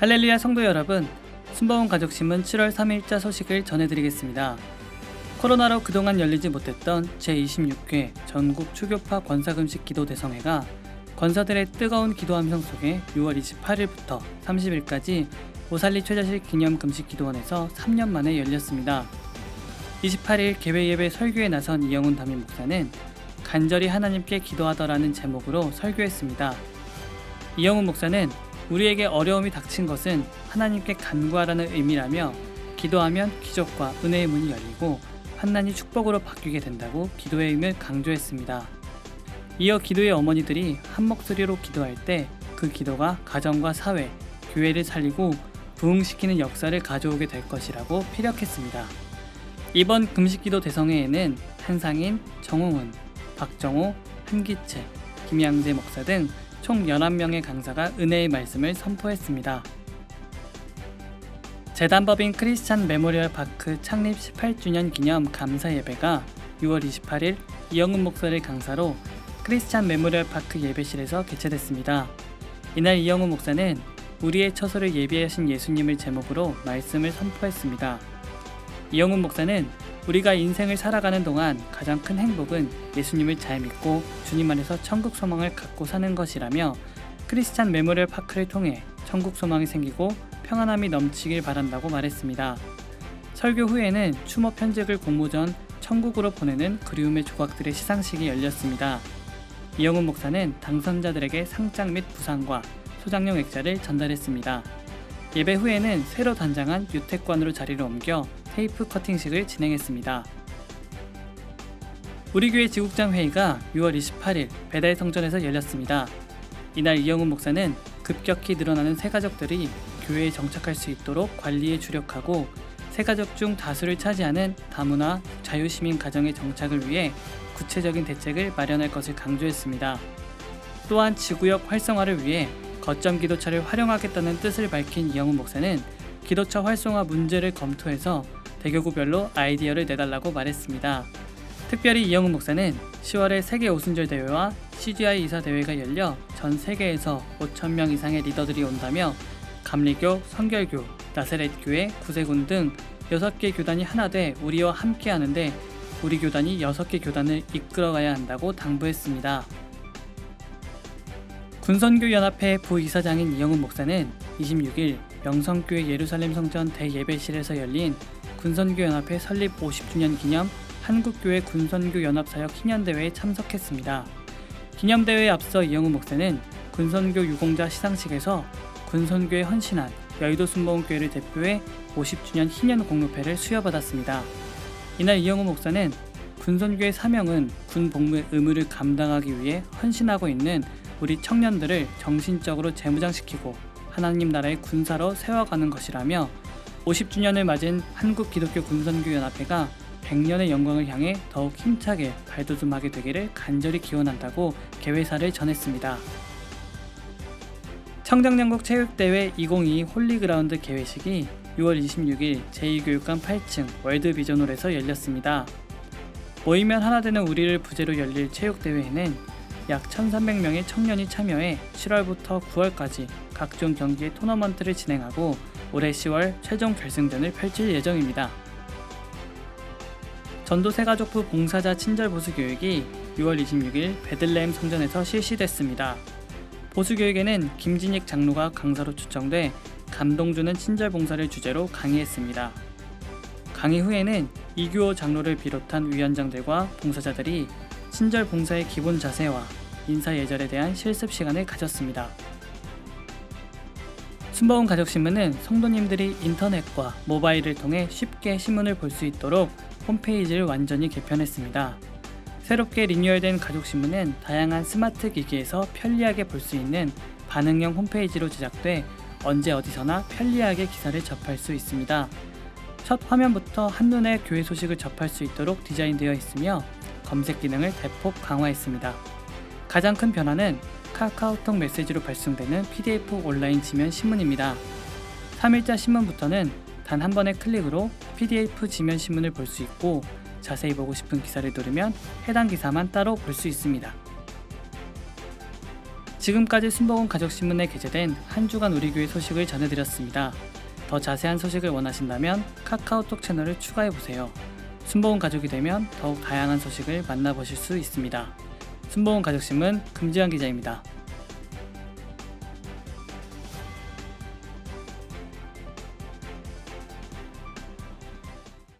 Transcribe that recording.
할렐루야 성도 여러분, 순복음 가족신문 7월 3일자 소식을 전해드리겠습니다. 코로나로 그동안 열리지 못했던 제26회 전국 추교파 권사금식 기도 대성회가 권사들의 뜨거운 기도 함성 속에 6월 28일부터 30일까지 오살리 최자실 기념 금식 기도원에서 3년 만에 열렸습니다. 28일 개회 예배 설교에 나선 이영훈 담임 목사는 간절히 하나님께 기도하더라는 제목으로 설교했습니다. 이영훈 목사는 우리에게 어려움이 닥친 것은 하나님께 간구하라는 의미라며 기도하면 기적과 은혜의 문이 열리고 환난이 축복으로 바뀌게 된다고 기도의 의미를 강조했습니다. 이어 기도의 어머니들이 한 목소리로 기도할 때 그 기도가 가정과 사회, 교회를 살리고 부흥시키는 역사를 가져오게 될 것이라고 피력했습니다. 이번 금식기도 대성회에는 한상인, 정홍은, 박정호, 한기채, 김양재 목사 등 총 11명의 강사가 은혜의 말씀을 선포했습니다. 재단법인 크리스찬 메모리얼 파크 창립 18주년 기념 감사 예배가 6월 28일 이영훈 목사를 강사로 크리스찬 메모리얼 파크 예배실에서 개최됐습니다. 이날 이영훈 목사는 우리의 처소를 예비하신 예수님을 제목으로 말씀을 선포했습니다. 이영훈 목사는 우리가 인생을 살아가는 동안 가장 큰 행복은 예수님을 잘 믿고 주님 안에서 천국 소망을 갖고 사는 것이라며 크리스찬 메모리얼 파크를 통해 천국 소망이 생기고 평안함이 넘치길 바란다고 말했습니다. 설교 후에는 추모 편집을 공모 전 천국으로 보내는 그리움의 조각들의 시상식이 열렸습니다. 이영훈 목사는 당선자들에게 상장 및 부상과 소장용 액자를 전달했습니다. 예배 후에는 새로 단장한 유택관으로 자리를 옮겨 테이프 커팅식을 진행했습니다. 우리 교회 지국장 회의가 6월 28일 배달 성전에서 열렸습니다. 이날 이영훈 목사는 급격히 늘어나는 새가족들이 교회에 정착할 수 있도록 관리에 주력하고 새가족 중 다수를 차지하는 다문화 자유시민 가정의 정착을 위해 구체적인 대책을 마련할 것을 강조했습니다. 또한 지구역 활성화를 위해 거점 기도차를 활용하겠다는 뜻을 밝힌 이영훈 목사는 기도차 활성화 문제를 검토해서 대교구별로 아이디어를 내달라고 말했습니다. 특별히 이영훈 목사는 10월에 세계 오순절 대회와 CGI 이사 대회가 열려 전 세계에서 5천 명 이상의 리더들이 온다며 감리교, 성결교, 나세렛 교회, 구세군 등 6개 교단이 하나 돼 우리와 함께 하는데 우리 교단이 6개 교단을 이끌어가야 한다고 당부했습니다. 군선교 연합회 부이사장인 이영훈 목사는 26일 명성교회 예루살렘 성전 대예배실에서 열린 군선교 연합회 설립 50주년 기념 한국교회 군선교 연합사역 희년대회에 참석했습니다. 기념대회에 앞서 이영훈 목사는 군선교 유공자 시상식에서 군선교에 헌신한 여의도 순복음교회를 대표해 50주년 희년 공로패를 수여받았습니다. 이날 이영훈 목사는 군선교의 사명은 군 복무의 의무를 감당하기 위해 헌신하고 있는 우리 청년들을 정신적으로 재무장시키고 하나님 나라의 군사로 세워가는 것이라며 50주년을 맞은 한국 기독교 군선교 연합회가 100년의 영광을 향해 더욱 힘차게 발돋움하게 되기를 간절히 기원한다고 개회사를 전했습니다. 청정연국 체육대회 2022 홀리그라운드 개회식이 6월 26일 제2교육관 8층 월드비전홀에서 열렸습니다. 모이면 하나 되는 우리를 부제로 열릴 체육대회에는 약 1,300명의 청년이 참여해 7월부터 9월까지 각종 경기의 토너먼트를 진행하고 올해 10월 최종 결승전을 펼칠 예정입니다. 전도세가족부 봉사자 친절 보수 교육이 6월 26일 베들레헴 성전에서 실시됐습니다. 보수 교육에는 김진익 장로가 강사로 초청돼 감동 주는 친절 봉사를 주제로 강의했습니다. 강의 후에는 이규호 장로를 비롯한 위원장들과 봉사자들이 친절 봉사의 기본 자세와 인사 예절에 대한 실습 시간을 가졌습니다. 순복음 가족신문은 성도님들이 인터넷과 모바일을 통해 쉽게 신문을 볼 수 있도록 홈페이지를 완전히 개편했습니다. 새롭게 리뉴얼된 가족신문은 다양한 스마트 기기에서 편리하게 볼 수 있는 반응형 홈페이지로 제작돼 언제 어디서나 편리하게 기사를 접할 수 있습니다. 첫 화면부터 한눈에 교회 소식을 접할 수 있도록 디자인되어 있으며 검색 기능을 대폭 강화했습니다. 가장 큰 변화는 카카오톡 메시지로 발송되는 PDF 온라인 지면 신문입니다. 3일자 신문부터는 단 한 번의 클릭으로 PDF 지면 신문을 볼 수 있고 자세히 보고 싶은 기사를 누르면 해당 기사만 따로 볼 수 있습니다. 지금까지 순복음 가족신문에 게재된 한 주간 우리 교회 소식을 전해드렸습니다. 더 자세한 소식을 원하신다면 카카오톡 채널을 추가해보세요. 순복음 가족이 되면 더욱 다양한 소식을 만나보실 수 있습니다. 순봉 가족심은 금지환 기자입니다.